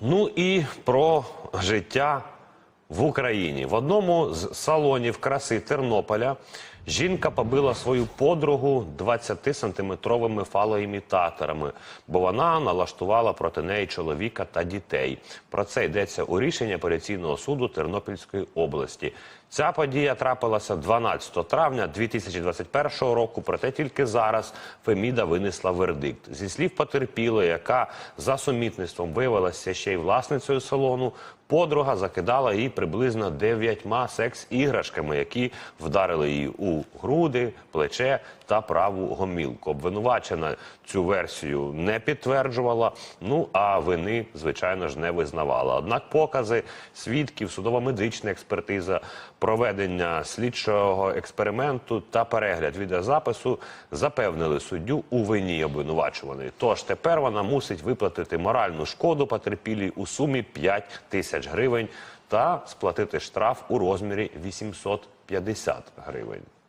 Ну і про життя в Україні. В одному з салонів краси Тернополя жінка побила свою подругу 20-сантиметровими фалоімітаторами, бо вона налаштувала проти неї чоловіка та дітей. Про це йдеться у рішенні апеляційного суду Тернопільської області. Ця подія трапилася 12 травня 2021 року. Проте тільки зараз Феміда винесла вердикт. Зі слів потерпілої, яка за сумітництвом виявилася ще й власницею салону. Подруга закидала її приблизно дев'ятьма секс-іграшками, які вдарили її у груди, плече та праву гомілку. Обвинувачена цю версію не підтверджувала. Ну а вини, звичайно ж, не визнавала. Однак покази свідків, судово-медична експертиза, проведення слідчого експерименту та перегляд відеозапису запевнили суддю у вині обвинувачуваної. Тож тепер вона мусить виплатити моральну шкоду потерпілій у сумі 5 тисяч гривень та сплатити штраф у розмірі 850 гривень.